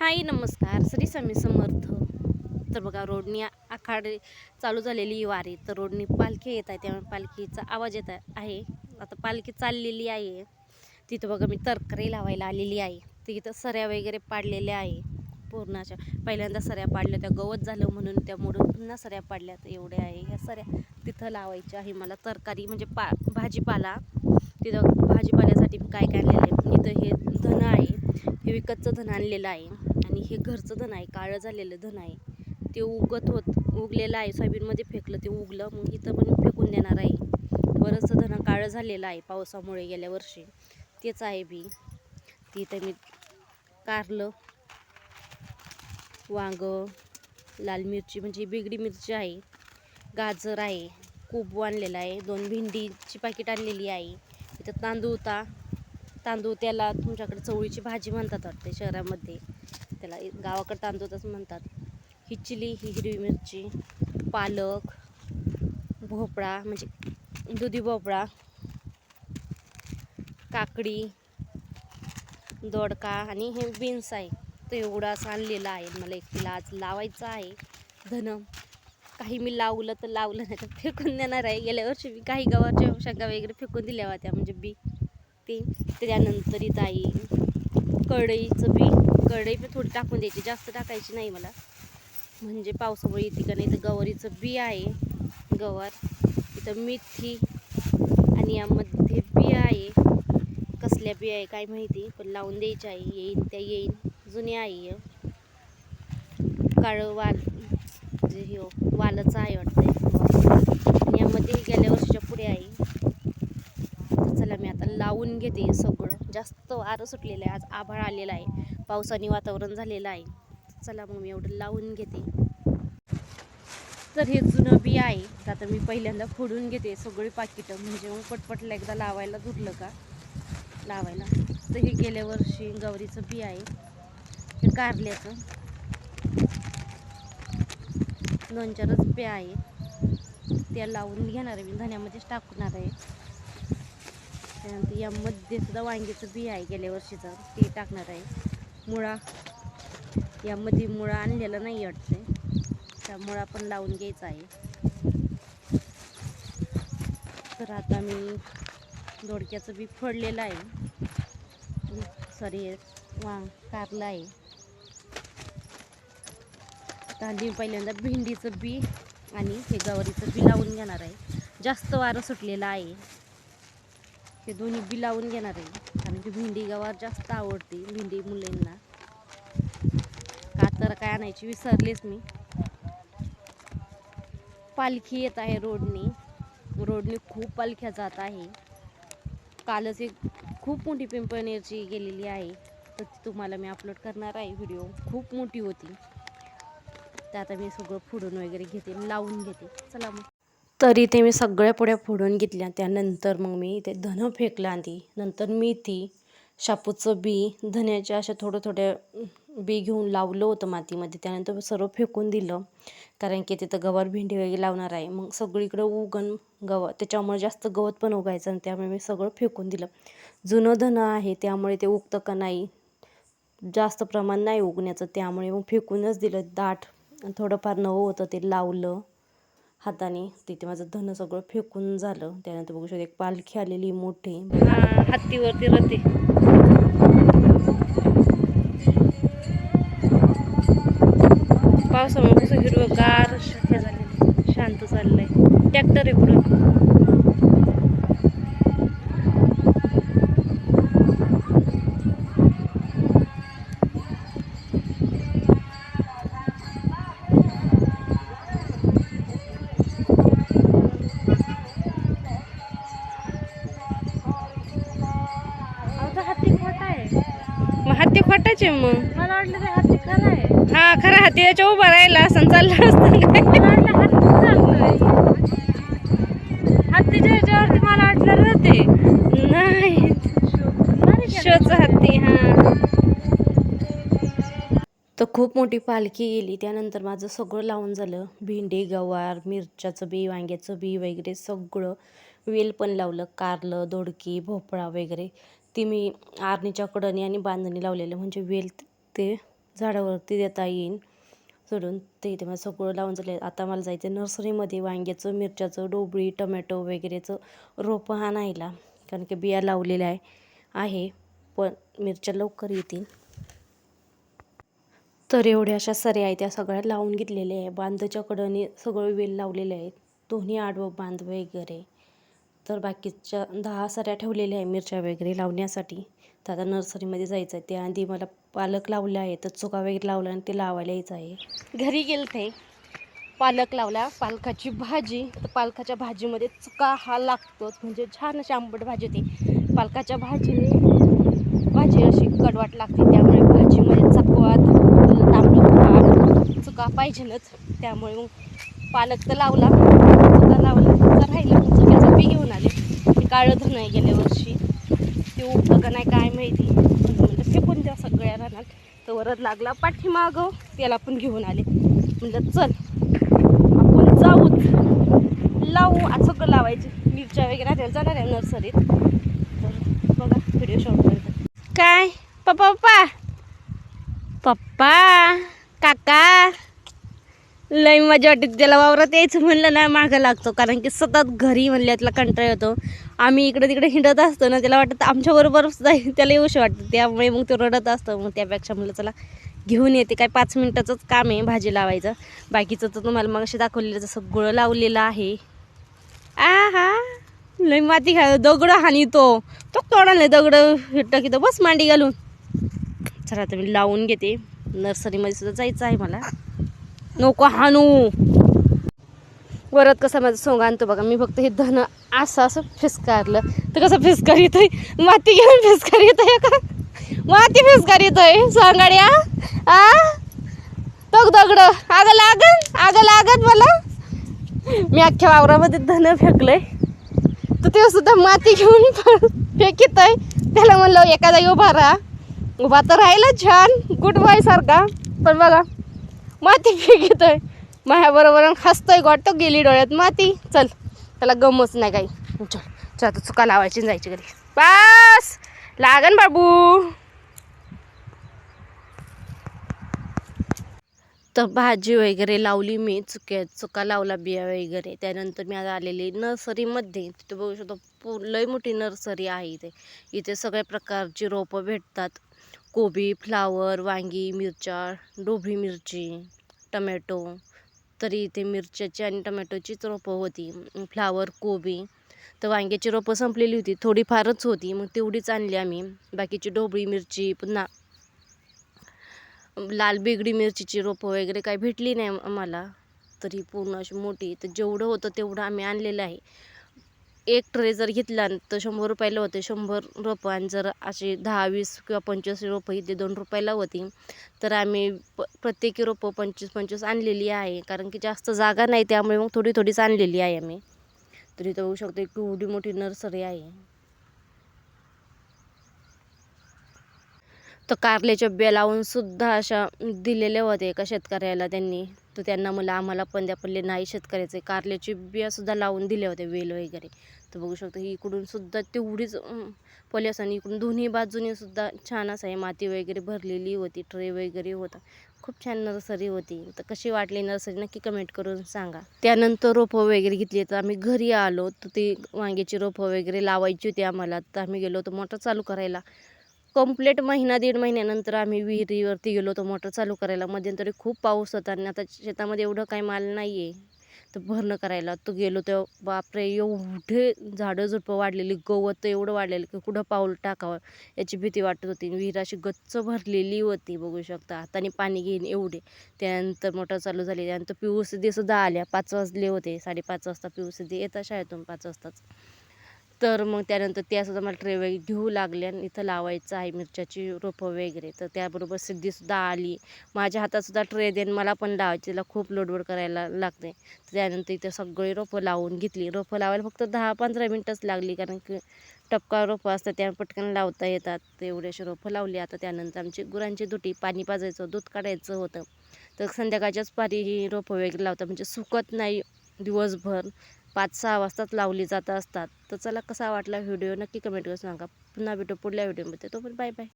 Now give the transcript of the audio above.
हाय नमस्कार. श्री स्वामी समर्थ. तर बघा रोडनी आखाडे चालू झालेली वारी. तर रोडनी पालखी येत आहे. त्यामुळे पालखीचा आवाज येत आहे. आता पालखी चाललेली आहे. तिथं बघा मी तरकारी लावायला आलेली आहे. तिथं सऱ्या वगैरे पाडलेल्या आहे. पूर्णाच्या पहिल्यांदा सऱ्या पाडल्या. त्या गवत झालं म्हणून त्यामुळं पुन्हा सऱ्या पाडल्या तर एवढ्या आहे. ह्या सऱ्या तिथं लावायच्या आहे मला. तरकारी म्हणजे पा भाजीपाला. तिथं भाजीपाल्यासाठी मी काय काय आणलेलं आहे? इथं हे धन आहे. हे विकतचं धन आणलेलं आहे. आणि हे घरचं धन आहे काळं झालेलं धन आहे. ते उगत होत उगलेलं आहे. सोयाबीनमध्ये फेकलं ते उगलं. मग इथं पण फेकून देणार आहे. बरंचसं धन काळं झालेलं आहे पावसामुळे गेल्या वर्षी. तेच आहे बी. ती इथं मी कारलं वांग लाल मिरची म्हणजे बिगडी मिरची आहे गाजर आहे खूप आणलेलं आहे दोन भेंडीची पाकिट आणलेली आहे. इथं तांदूळ होता. तांदूळ त्याला तुमच्याकडे चवळीची भाजी म्हणतात वाटते शहरामध्ये. त्याला गावाकडं तांदूळ तांदूळच म्हणतात. ही चिली ही हिरवी मिरची पालक भोपळा म्हणजे दुधी भोपळा काकडी दोडका आणि हे बीन्स आहे. तर एवढं असं आणलेलं आहे. मला एकटीला आज लावायचं आहे धनम काही मी लावलं तर लावलं नाही तर फेकून देणार आहे. गेल्या वर्षी मी काही गव्हाच्या शेंगा वगैरे फेकून दिल्या होत्या. म्हणजे बी ते. त्यानंतर इथं आई कढईचं बी कढई पण थोडी टाकून द्यायची जास्त टाकायची नाही मला. म्हणजे पावसामुळे येते का नाही तर गवारीचं बी आहे गवार इथं मेथी आणि यामध्ये बी आहे. कसल्या बी आहे काय माहिती पण लावून द्यायची आहे येईन त्या येईन जुनी आहे. काळं वाल जे हे हो, वालाचं आहे वाटतं आणि यामध्ये गेल्या वर्षीच्या पुढे आहे. चला मी आता लावून घेते सगळं. जास्त वारं सुटलेलं आहे. आज आभाळ आलेलं आहे. पावसाने वातावरण झालेलं आहे. चला मग मी एवढं लावून घेते. तर हे जुनं बी आहे. तर आता मी पहिल्यांदा फोडून घेते सगळी पाकिटं. म्हणजे मग पटपटला एकदा लावायला धुरलं का? लावायला. तर हे गेल्या वर्षी गवरीचं बी आहे. हे कारल्याचं. दोन चारच बी आहे. त्या लावून घेणार आहे मी. धन्यामध्येच टाकणार आहे. त्यानंतर यामध्ये सुद्धा वांग्याचं बी आहे गेल्या वर्षीचं. ते टाकणार आहे. मुळा. यामध्ये मुळा आणलेला नाही वाटते त्या मुळा पण लावून घ्यायचा आहे. तर आता मी दोडक्याचं बी फोडलेलं आहे. सॉरी वांग कारलं आहे. आता मी पहिल्यांदा भेंडीचं बी आणि हे गवारीचं बी लावून घेणार आहे. जास्त वारं सुटलेलं आहे. हे दोन्ही बी लावून घेणार आहे. कारण की भेंडी गवार जास्त आवडते भेंडी मुलींना. कातर काय आणायची विसरलेच मी. पालखी येत आहे रोडनी. रोडनी खूप पालख्या जात आहे. कालच एक खूप मोठी पिंपळनेरची गेलेली आहे. तर ती तुम्हाला मी अपलोड करणार आहे व्हिडिओ खूप मोठी होती. तर आता मी सगळं फोडून वगैरे घेते लावून घेते. चला मग. तरी ते मी सगळ्या पुड्या फोडून घेतल्या. त्यानंतर मग मी ते धनं फेकलं आधी. नंतर मेथी शापूचं बी धन्याच्या अशा थोडं थोड्या बी घेऊन लावलं होतं मातीमध्ये. त्यानंतर सर्व फेकून दिलं. कारण की तिथं गवार भेंडी वगैरे लावणार आहे. मग सगळीकडं उगण गवत त्याच्यामुळे जास्त गवत पण उगायचं आणि त्यामुळे मी सगळं फेकून दिलं. जुनं धनं आहे त्यामुळे ते उगतं का नाही जास्त प्रमाण नाही उगण्याचं. त्यामुळे मग फेकूनच दिलं. दाट थोडंफार नवं होतं ते लावलं. हाताने तिथे माझं धन सगळं फेकून झालं. त्यानंतर बघू शकतो एक पालखी आलेली मोठी. हत्तीवरती रती पावसामुळे कसं हिरवगार श- झालेलं शांत चाललंय. ट्रॅक्टर आहे पुढं. खोटाचे मग. मला वाटलं ते हत्ती खरं आहे. हा खरा हत्ती याच्या उभा राहिला असं चाललं असतं काय मला वाटलं हत्ती चालतोय. हत्तीच्या ह्याच्यावरती मला वाटलं राहते नाही. शोच हत्ती हा. तर खूप मोठी पालखी गेली. त्यानंतर माझं सगळं लावून झालं. भेंडी गवार मिरच्याचं बी वांग्याचं बी वगैरे सगळं. वेल पण लावलं. कारलं दोडकी भोपळा वगैरे. ती मी आरणीच्या कडनी आणि बांधणी लावलेलं म्हणजे वेल ते झाडावरती देता येईल सोडून ते इथे मला सगळं लावून झाले. आता मला जायचं नर्सरीमध्ये वांग्याचं मिरच्याचं डोबळी टमॅटो वगैरेचं रोपं नाहीला कारण की बिया लावलेल्या आहे. आहे पण मिरच्या लवकर येतील. तर एवढ्या अशा सऱ्या आहेत. त्या सगळ्या लावून घेतलेल्या आहे. बांधच्या कडनी सगळं वेल लावलेले आहेत. दोन्ही आडवं बांध वगैरे. तर बाकीच्या दहा सऱ्या ठेवलेल्या आहे मिरच्या वगैरे लावण्यासाठी. तर आता नर्सरीमध्ये जायचं आहे त्याआधी मला पालक लावले आहे तर चुका वगैरे लावला आणि ते लावायला यायचं आहे. घरी गेलते. पालक लावला पालकाची भाजी. तर पालकाच्या भाजीमध्ये चुका हा लागतोच. म्हणजे छान अशी आंबट भाजी होती. पालकाच्या भाजीने भाजी अशी कडवाट लागते. त्यामुळे भाजीमध्ये चकवात तांबड चुका पाहिजेनच त्यामुळे मग पालक तर लावला. चुका लावला तर राहिला. बी घेऊन आले. मी काळं धन आहे गेल्या वर्षी. ते उठलं का नाही काय माहिती. म्हणलं फेकून द्या सगळ्या रानात. तर वरद लागला पाठीमागं. त्याला पण घेऊन आले. म्हणलं चल आपण जाऊच. लावू आज सगळं लावायचे. मिरच्या वगैरे त्याला जाणार आहे नर्सरीत. तर बघा व्हिडिओ शॉर्ट काय? पप्पा पप्पा. पप्पा. काका. लई मजा वाटते त्याला वावरात यायचं म्हणलं ना मागं लागतो. कारण की सतत घरी म्हणल्यातला कंटाळा येतो. आम्ही इकडे तिकडे हिंडत असतो ना त्याला वाटतं आमच्याबरोबरच जाईल त्याला येऊशी वाटतं. त्यामुळे मग तो रडत असतो. मग त्यापेक्षा म्हणलं चला घेऊन येते. काय पाच मिनटाचंच काम आहे भाजी लावायचं. बाकीचं तर तुम्हाला मग असे दाखवलेलं जसं गुळं लावलेलं आहे. आ हा लई माती खा दगड हानी तो. तो नाही दगड हिट्ट की बस मांडी घालून. चला आता मी लावून घेते. नर्सरीमध्ये सुद्धा जायचं आहे मला. नको हानू वरत कसं माझं सोंग आणतो बघा. मी फक्त हे धन असं असं फिसकारलं. तर कसं फिसकार येतोय? माती घेऊन फिसकार येतोय का? माती फिसकार येतोय. सोंगाड्या आ? तग दगड. आग लागन? आग लागत मला? मी अख्ख्या वावरामध्ये धन फेकलंय. तर ते सुद्धा माती घेऊन फेकित आहे त्याला म्हणलं एखादा उभा राहा. उभा तर राहिला छान. गुड बाय सारखा. पण बघा माती फेकितोय माझ्याबरोबर हसतोय गोटतो गेली डोळ्यात माती. चल त्याला गमच नाही काही. चल चल आता चुका लावायची जायची घरी. बस! लागन बाबू. तर भाजी वगैरे लावली मी चुक्या चुका लावला बिया वगैरे. त्यानंतर मी आता आलेली नर्सरीमध्ये. तिथे बघू शकतो पू लई मोठी नर्सरी आहे इथे. इथे सगळ्या प्रकारची रोपं भेटतात. कोबी फ्लावर वांगी मिरच्या डोबळी मिरची टमॅटो. तरी इथे मिरच्याची आणि टमॅटोचीच रोपं होती. फ्लावर कोबी. तर वांग्याची रोपं संपलेली होती. थोडीफारच होती. मग तेवढीच आणली आम्ही. बाकीची ढोबळी मिरची पुन्हा लाल बेगडी मिरचीची रोपं वगैरे काही भेटली नाही आम्हाला. तरी पूर्ण अशी मोठी. तर जेवढं होतं तेवढं आम्ही आणलेलं आहे. एक ट्रे जर घेतला तर शंभर रुपयाला होते. शंभर रोपं आणि जर असे दहा वीस किंवा पंचवीस रोपं इथे दोन रुपयाला होती. तर आम्ही प प्रत्येकी रोपं पंचवीस पंचवीस आणलेली आहे. कारण की जास्त जागा नाही त्यामुळे मग थोडी थोडीच आणलेली आहे आम्ही. तरी इथं बघू शकतो एक एवढी मोठी नर्सरी आहे. तर कारल्याच्या बिया लावून सुद्धा अशा दिलेल्या होत्या एका शेतकऱ्याला त्यांनी. तर त्यांना मला आम्हाला पण द्या पडले नाही शेतकऱ्याचे. कारल्याचे बियासुद्धा लावून दिल्या होत्या वेल वगैरे. तर बघू शकतो ही इकडूनसुद्धा तेवढीच अं, आणि इकडून दोन्ही बाजूनेसुद्धा छान असं आहे माती वगैरे भरलेली होती ट्रे वगैरे होता. खूप छान नर्सरी होती. तर कशी वाटली नर्सरी नक्की कमेंट करून सांगा. त्यानंतर रोपं वगैरे घेतली. तर आम्ही घरी आलो. तर ते वांग्याची रोपं वगैरे लावायची होती आम्हाला. तर आम्ही गेलो होतो मोटर चालू करायला. कंप्लीट महिना दीड महिन्यानंतर आम्ही विहिरीवरती गेलो होतो मोटर चालू करायला. मध्यंतरी खूप पाऊस होता आणि आता शेतामध्ये एवढं काही माल नाही आहे तर भरणं करायला तो गेलो तेव्हा बापरे एवढे झाडं झुडपं वाढलेली गवत एवढं वाढलेलं की कुठं पाऊल टाकावं याची भीती वाटत होती. विहीर अशी गच्च भरलेली होती बघू शकता. हाताने पाणी घेईन एवढे. त्यानंतर मोटर चालू झाली. त्यानंतर पी सुद्धा आल्या. पाच वाजले होते. साडेपाच वाजता पी येतात शाळेतून पाच वाजताच. तर मग त्यानंतर त्यासुद्धा मला ट्रे वगैरे घेऊ लागल्या आणि इथं लावायचं आहे मिरच्याची रोपं वगैरे. तर त्याबरोबर सिद्धीसुद्धा आली. माझ्या हातातसुद्धा ट्रे देन मला पण लावायची. तिला खूप लोडवड करायला लागते. त्यानंतर इथं सगळी रोपं लावून घेतली. रोपं लावायला फक्त दहा पंधरा मिनटंच लागली. कारण की टपका रोपं असतात त्या पटकन लावता येतात. ते असे रोपं लावली. आता त्यानंतर आमची गुरांची दुटी पाणी पाजायचं दूध काढायचं होतं. तर संध्याकाळच्याच पारी ही रोपं वगैरे लावतात. म्हणजे सुकत नाही दिवसभर. पाच सहा वाजताच लावली जात असतात. तर चला कसा वाटला व्हिडिओ नक्की कमेंट करून सांगा. पुन्हा भेटू पुढल्या व्हिडिओमध्ये. तो पण बाय बाय